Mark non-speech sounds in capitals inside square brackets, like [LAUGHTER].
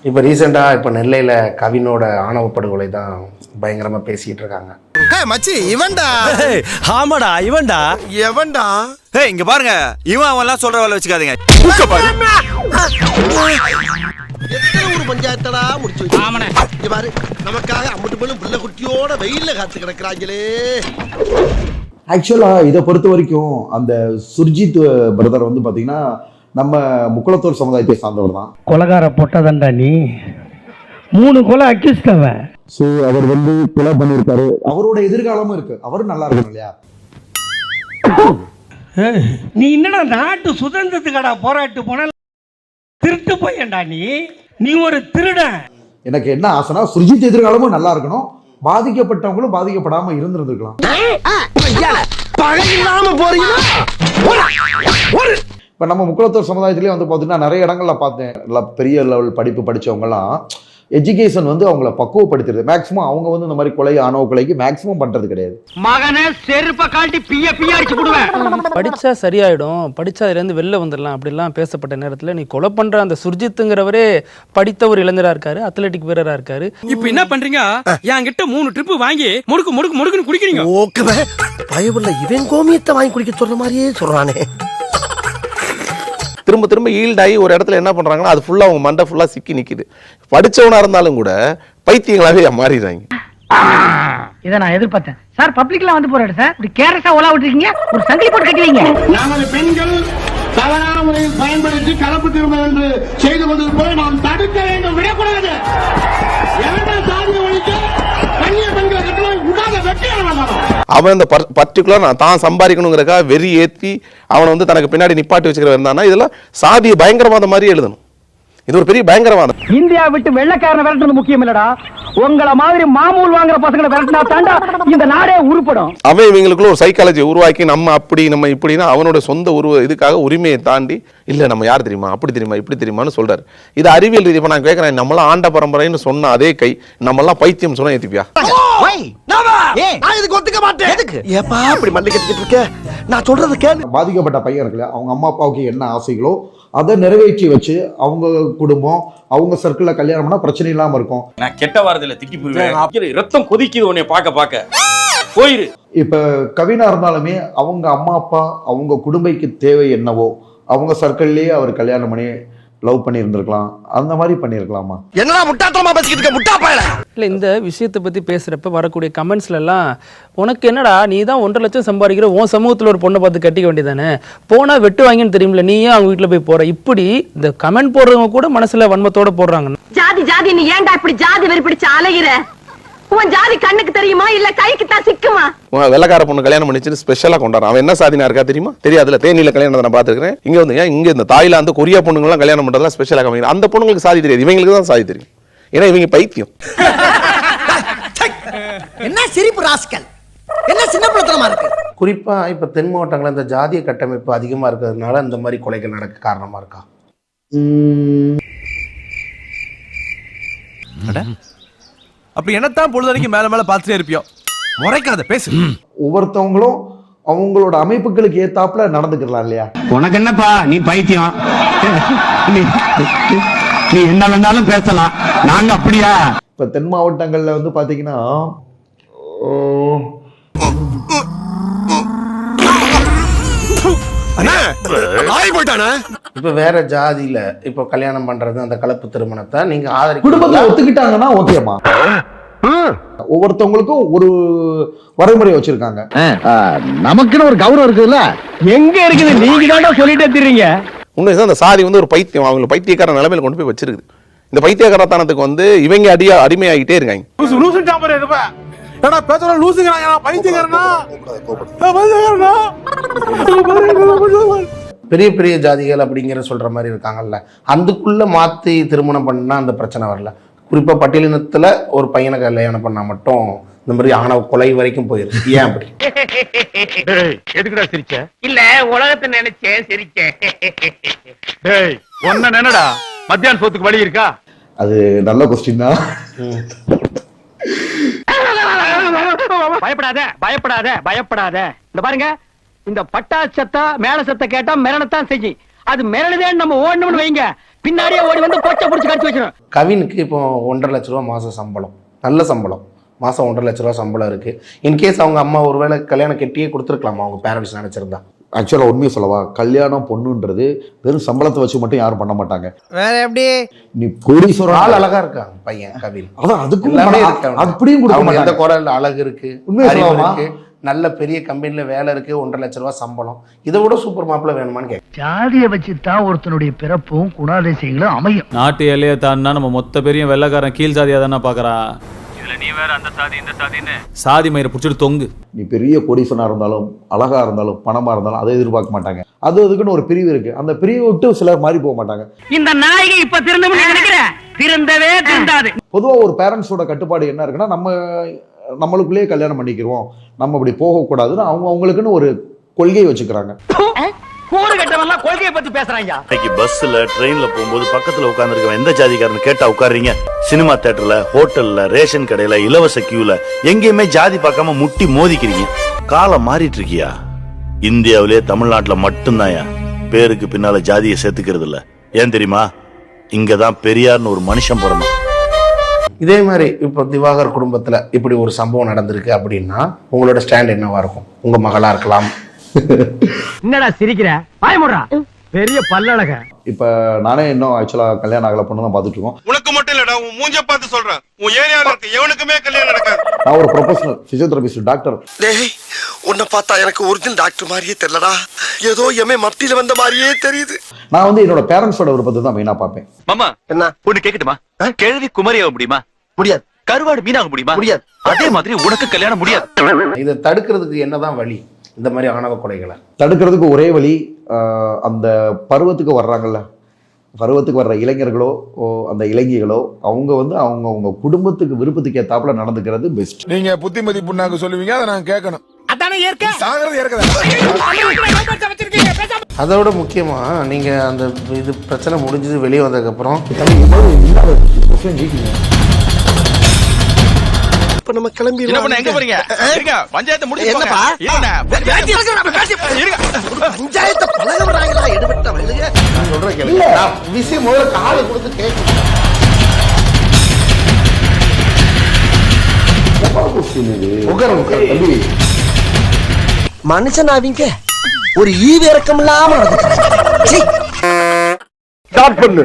இப்போ ரீசெண்டாக இப்போ நெல்லையில் கவினோட ஆணவ படுகொலை தான் பயங்கரமாக பேசிக்கிட்டு இருக்காங்க. மச்சி இவன்டா? ஆமாடா இவன்டா. எவன்டா? ஏய் இங்க பாருங்க. இவன் அவன்லாம் சொல்ற வேலை வச்சுக்காதீங்க. எத்தனை ஊர் பஞ்சாயத்தடா முடிச்சு இங்க பாரு நமக்காக அம்பட்டு போலும் புள்ள குட்டியோட வெயில்ல காத்து கிடக்குறாங்களே. ஆக்சுவலாக இதை பொறுத்த வரைக்கும் அந்த சுர்ஜித் பிரதர் வந்து பார்த்தீங்கன்னா நம்ம முக்குளத்தூர் சமுதாயத்தை சார்ந்தவர் தான். கொலகார பொட்டதண்டா நீ? மூணு கொலை அக்கிஸ்டவன் ஸோ அவர் வந்து கொலை பண்ணியிருக்காரு. அவரோட எதிர்காலமும் இருக்கு. அவரும் நல்லா இருக்கணும் இல்லையா? நீ என்னடா நாட்டு சுதந்திரத்துக்கடா போராட்டு போன? திருட்டு போயேன்டா நீ. நீ ஒரு திருடன். எனக்கு என்ன ஆசைனா சுர்ஜித் எதிர்காலமும் நல்லா இருக்கணும். பாதிக்கப்பட்டவங்களும் பாதிக்கப்படாம இருந்திருந்திருக்கலாம். பழகில்லாம போறீங்களா? இப்போ நம்ம முக்குளத்தூர் சமுதாயத்திலேயே வந்து பார்த்தீங்கன்னா நிறைய இடங்கள்ல பார்த்தேன். நல்லா பெரிய லெவல் படிப்பு படிச்சவங்கலாம் எஜுகேஷன் வந்து அவங்கள பக்குவப்படுத்துறது மேக்ஸிமம் அவங்க வந்து இந்த மாதிரி கொலை ஆணவ கொலைக்கு மேக்ஸிமம் பண்றது கிடையாது. மகனே செருப்ப காட்டி பிய பிய அடிச்சு போடுவேன். படிச்சா சரியாயிடும். படிச்சா அதுலேருந்து வெளில வந்துடலாம். அப்படிலாம் பேசப்பட்ட நேரத்தில் நீ கொலை பண்ற அந்த சுர்ஜித்துங்கிறவரே படித்த ஒரு இளைஞரா இருக்காரு அத்லெட்டிக் வீரரா இருக்காரு. இப்ப என்ன பண்றீங்க? என்கிட்ட மூணு ட்ரிப் வாங்கி முடுக்கு முடுக்கு முடுக்குன்னு குடிக்கிறீங்க. ஓகே பயவுள்ள இவன் கோமியத்தை வாங்கி குடிக்க சொல்ற மாதிரியே சொல்றானே. திரும்ப திரும்ப ஈல்ட் ஆகி ஒரு இடத்துல என்ன பண்றாங்கன்னா அது ஃபுல்லா அவங்க மண்டை ஃபுல்லா சிக்கி நிக்குது. படிச்சவனா இருந்தாலும் கூட பைத்தியங்களாவே மாறிடுறாங்க. இதை நான் எதிர்பார்த்தேன். சார் பப்ளிக்ல வந்து போறாரு சார் இப்படி கேரஸா ஓலா விட்டுருக்கீங்க. ஒரு சங்கிலி போட்டு கட்டுவீங்க. நமது பெண்கள் தவறான முறையில் பயன்படுத்தி கலப்பு திருமணம் என்று செய்து கொண்டிருப்பதை நாம் தடுக்க வேண்டும். விடக்கூடாது. அவன் இந்த பர்டிகுலர் நான் தான் சம்பாதிக்கணுங்கிறக்காக வெறி ஏத்தி அவனை வந்து தனக்கு பின்னாடி நிப்பாட்டி வச்சுக்கிற இருந்தானா இதெல்லாம் சாதிய பயங்கரவாதம் மாதிரி எழுதணும். இது ஒரு பெரிய பயங்கரவாதம். இந்தியா விட்டு வெள்ளக்காரனை விரட்டுறது முக்கியம் இல்லடா. உங்களை மாதிரி மாமூல் வாங்குற பசங்களை விரட்டினா தாண்டா இந்த நாடே உருப்படும். அவன் இவங்களுக்குள்ள ஒரு சைக்காலஜி உருவாக்கி நம்ம அப்படி நம்ம இப்படின்னா அவனோட சொந்த உருவ இதுக்காக உரிமையை தாண்டி இல்ல நம்ம யார் தெரியுமா? அப்படி தெரியுமா? இப்படி தெரியுமான்னு சொல்றாரு. இது அறிவியல் ரீதி இப்ப நான் கேட்கறேன் நம்மளாம் ஆண்ட பரம்பரைன்னு சொன்ன அதே கை நம்மளாம் பைத்தியம் சொன்னா ஏத்திப்பியா? நான் இதுக்கு ஒத்துக்க மாட்டேன்? எதுக்கு? ஏப்பா இப்படி மல்லி கட்டிக்கிட்டு இருக்க? நான் சொல்றது கேளு. பாதிக்கப்பட்ட பையன் இருக்குல்ல அவங்க அம்மா அப்பாவுக்கு என்ன ஆசைகளோ அதை நிறைவேற்றி வச்சு அவங்க குடும்பம் அவங்க சர்க்கிளில் கல்யாணம் பண்ணா பிரச்சனை இல்லாம இருக்கும். நான் கெட்ட வாரத்துல திக்கி போயிருவேன் ரத்தம் கொதிக்குது உன்னை பார்க்க பார்க்க. போயிரு. இப்ப கவினா இருந்தாலுமே அவங்க அம்மா அப்பா அவங்க குடும்பைக்கு தேவை என்னவோ அவங்க சர்க்கிள்லயே அவர் கல்யாணம் பண்ணி லவ் பண்ணி இருந்திருக்கலாம் அந்த மாதிரி பண்ணியிருக்கலாமா? என்னடா முட்டாத்தனமா பேசிக்கிட்டு இருக்க? முட்டா பயல. இல்லை இந்த விஷயத்தை பத்தி பேசுறப்ப வரக்கூடிய கமெண்ட்ஸ்ல எல்லாம் உனக்கு என்னடா நீ தான் ஒன்றரை லட்சம் சம்பாதிக்கிற உன் சமூகத்துல ஒரு பொண்ணை பார்த்து கட்டிக்க வேண்டியதானே? போனா வெட்டு வாங்கின்னு தெரியுமில்ல நீ ஏன் அவங்க வீட்டுல போய் போற? இப்படி இந்த கமெண்ட் போடுறவங்க கூட மனசுல வன்மத்தோட போடுறாங்க. ஜாதி ஜாதி நீ ஏன்டா இப்படி ஜாதி வெறி பிடிச்சு அலைகிற உன் ஜாதி கண்ணுக்கு தெரியுமா? இல்ல கைக்கு தான் சிக்குமா? உன் வெள்ளக்கார பொண்ணு கல்யாணம் பண்ணிச்சுன்னு ஸ்பெஷலா கொண்டாடுறான். அவன் என்ன சாதினா இருக்கா தெரியுமா? தெரியாதுல தேனியில கல்யாணம் நான் பார்த்துருக்கேன் இங்க வந்து ஏன் இங்க இந்த தாய்லாந்து கொரியா பொண்ணுங்களாம் கல்யாணம் பண்றதுலாம் ஸ்பெஷலா காமிக்கிறான் அந்த பொண்ணுங்களுக்கு சாதி தெரியாது. இவங்களுக்கு தான் சாதி தெரியும். ஏன்னா இவங்க பைத்தியம். [LAUGHS] என்ன சிரிப்பு ராஸ்கல்? என்ன சின்ன பிள்ளைத்தனமா இருக்கு? குறிப்பாக இப்போ தென் மாவட்டங்களில் இந்த ஜாதிய கட்டமைப்பு அதிகமாக இருக்கிறதுனால இந்த மாதிரி கொலைகள் நடக்க காரணமாக இருக்கா? அப்படி என்னத்தான் பொழுது வரைக்கும் மேல மேல பார்த்துட்டே இருப்பியோ? முறைக்காத பேசு. ஒவ்வொருத்தவங்களும் அவங்களோட அமைப்புகளுக்கு ஏத்தாப்புல நடந்துக்கலாம் இல்லையா? உனக்கு என்னப்பா? நீ பைத்தியம். நீ என்ன வேணாலும் பேசலாம். நாங்க அப்படியா? இப்ப தென் மாவட்டங்கள்ல வந்து பாத்தீங்கன்னா போயிட்டானே இப்போ வேற ஜாதியில் இப்போ கல்யாணம் பண்ணுறது அந்த கலப்பு திருமணத்தை நீங்கள் குடும்பத்தை ஆதரிக்கிறீங்களா ஒத்துக்கிட்டாங்கன்னா ஓகேமா ஒவ்வொருத்தவங்களுக்கும் ஒரு வரைமுறை வச்சிருக்காங்க. நமக்குன்னு ஒரு கௌரவம் இருக்குதுல்ல? எங்க இருக்குது? நீங்க தாண்டா சொல்லிட்டே தெரியுங்க உண்மை அந்த சாதி வந்து ஒரு பைத்தியம் அவங்களை பைத்தியக்கார நிலைமையில கொண்டு போய் வச்சிருக்குது. இந்த பைத்தியக்காரத்தனத்துக்கு வந்து இவங்க அடியா அடிமையாகிட்டே இருக்காங்க. ஏடா பேசுற லூசுங்கிறாங்க பைத்தியக்காரனா? பைத்தியக்காரனா? [LAUGHS] பெரிய பெரிய ஜாதிகள் அப்படிங்கிற சொல்கிற மாதிரி இருக்காங்கல்ல அதுக்குள்ளே மாற்றி திருமணம் பண்ணால் அந்த பிரச்சனை வரல. குறிப்பாக பட்டியலினத்தில் ஒரு பையனை கல்யாணம் பண்ணால் மட்டும் இந்த மாதிரி ஆணவ கொலை வரைக்கும் போயிருக்கு ஏன் அப்படி? எதுக்குடா சிரிச்ச? இல்ல உலகத்தை நினைச்சேன் சிரிச்சேன் டேய் ஒன்ன நினைடா? மத்தியான சோத்துக்கு வழி இருக்கா? அது நல்ல கொஸ்டின் தான். பயப்படாத பயப்படாத பயப்படாத. இந்த பாருங்க இந்த பட்டா சத்தா மேல சத்த கேட்டா மிரணத்தான் செய்யும். அது மிரளுதேன்னு நம்ம ஓடணும்னு வைங்க. பின்னாடியே ஓடி வந்து பொச்சை பிடிச்சி கடிச்சு வச்சிடும் கவினுக்கு இப்போ ஒன்றரை லட்ச ரூபா மாதம் சம்பளம். நல்ல சம்பளம். மாதம் ஒன்றரை லட்ச ரூபா சம்பளம் இருக்குது இன்கேஸ் அவங்க அம்மா ஒருவேளை கல்யாணம் கெட்டியே கொடுத்துருக்கலாமா? அவங்க பேரண்ட்ஸ் நினச்சிருந்தா. ஆக்சுவலாக உண்மையை சொல்லவா? கல்யாணம் பொண்ணுன்றது வெறும் சம்பளத்தை வச்சு மட்டும் யாரும் பண்ண மாட்டாங்க. வேற எப்படி? நீ கோடீஸ்வரர் ஆள் அழகா இருக்காங்க பையன் கவின். அதான் அதுக்கும். அப்படியும் கொடுக்க எந்த மாட்டாங்க. குரல் அழகு இருக்கு உண்மையை நல்ல பெரிய கம்பெனில வேலை இருக்கு ஒன்றரை லட்ச ரூபா சம்பளம். இதை விட சூப்பர் மாப்பிள்ள வேணுமான்னு கேட்க ஜாதியை வச்சு தான் ஒருத்தனுடைய பிறப்பும் குணாதிசயங்களும் அமையும். நாட்டு எல்லையை தாண்டினா நம்ம மொத்த பெரிய வெள்ளக்காரன் கீழ் சாதியா தானே பாக்குறான் இதுல நீ வேற அந்த சாதி இந்த சாதின்னு. சாதி மயிரை புடிச்சிட்டு தொங்கு. நீ பெரிய கோடீஸ்வரனா இருந்தாலும் அழகா இருந்தாலும் பணமா இருந்தாலும் அதை எதிர்பார்க்க மாட்டாங்க. அது அதுக்குன்னு ஒரு பிரிவு இருக்கு. அந்த பிரிவு விட்டு சிலர் மாறி போக மாட்டாங்க. இந்த நாயகி இப்ப திருந்தவே திருந்தாது. பொதுவா ஒரு பேரண்ட்ஸோட கட்டுப்பாடு என்ன இருக்குன்னா நம்ம நம்மளுக்குள்ளேயே கல்யாணம் பண்ணிக்கிறோம் நம்ம அப்படி போகக்கூடாதுன்னு அவங்க அவங்களுக்குன்னு ஒரு கொள்கை வச்சுக்கிறாங்க. கூறு கட்டவெல்லாம் கொள்கையை பத்தி பேசுறாங்க இன்னைக்கு பஸ்ல ட்ரெயின்ல போகும்போது பக்கத்துல உட்கார்ந்துருக்கவன் எந்த ஜாதிக்காரன்னு கேட்டா உட்காருறீங்க? சினிமா தியேட்டர்ல ஹோட்டல்ல ரேஷன் கடையில இலவச கியூல எங்கேயுமே ஜாதி பார்க்காம முட்டி மோதிக்கிறீங்க. காலம் மாறிட்டு இருக்கியா இந்தியாவிலே தமிழ்நாட்டுல மட்டும்தான்யா. பேருக்கு பின்னால ஜாதியை சேர்த்துக்கிறது இல்ல ஏன் தெரியுமா? இங்கதான் பெரியார்னு ஒரு மனுஷன் பிறந்தான். இதே மாதிரி இப்போ திவாகர் குடும்பத்துல இப்படி ஒரு சம்பவம் நடந்திருக்கு அப்படின்னா உங்களோட ஸ்டாண்ட் என்னவா இருக்கும்? உங்க மகளா இருக்கலாம். என்னடா சிரிக்கிற? பயமுடா பெரிய பல்லழக. இப்ப நானே இன்னும் ஆக்சுவலா கல்யாணம் ஆகல பொண்ணு தான் பார்த்துட்டு இருக்கோம். உனக்கு மட்டும் இல்லடா உன் மூஞ்ச பார்த்து சொல்றேன். உன் ஏரியால இருக்க எவனுக்குமே கல்யாணம் நடக்காது. நான் ஒரு ப்ரொஃபஷனல் பிசியோதெரபிஸ்ட் டாக்டர் டேய் உன்னை பார்த்தா எனக்கு ஒரிஜினல் டாக்டர் மாதிரியே தெரியலடா. ஏதோ எமே மத்தியில வந்த மாதிரியே தெரியுது. நான் வந்து என்னோட பேரண்ட்ஸோட விருப்பத்தை தான் மெயினா பார்ப்பேன். மாமா என்ன ஒண்ணு கேக்கட்டுமா? கேள்வி குமரி ஆக முடியுமா? முடியாது. கருவாடு மீனாக முடியுமா? முடியாது. அதே மாதிரி உனக்கு கல்யாணம் முடியாது. இதை தடுக்கிறதுக்கு என்னதான் வழி? இந்த மாதிரி ஆணவ கொலைகளை. தடுக்கிறதுக்கு ஒரே வழி ஆஹ், அந்த பருவத்துக்கு வர்றாங்கல்ல. பருவத்துக்கு வர்ற இளைஞர்களோ ஓ, அந்த இளைஞிகளோ அவங்க வந்து அவங்க அவங்க குடும்பத்துக்கு விருப்பத்துக்கு ஏத்தாப்புல நடந்துக்கிறது பெஸ்ட் நீங்க புத்திமதி புண்ணாக்கு சொல்லுவீங்க அதை நான் கேட்கணும். அதோட முக்கியமா நீங்க அந்த இது பிரச்சனை முடிஞ்சது வெளியே வந்ததுக்கப்புறம் இப்ப நம்ம கிளம்பி என்ன பண்ண எங்க போறீங்க? இருங்க பஞ்சாயத்து முடிச்சு என்னப்பா? பஞ்சாயத்தை பழக விடுறாங்களா எடுபட்ட வயலுங்க நான் சொல்றேன் கேளுங்க. நான் விஷயம் முதல்ல காலை கொடுத்து கேட்கணும். உட்காரு, உட்காரு. தம்பி. மனுஷன் அவங்க ஒரு ஈவு இறக்கம் இல்லாம பண்ணு.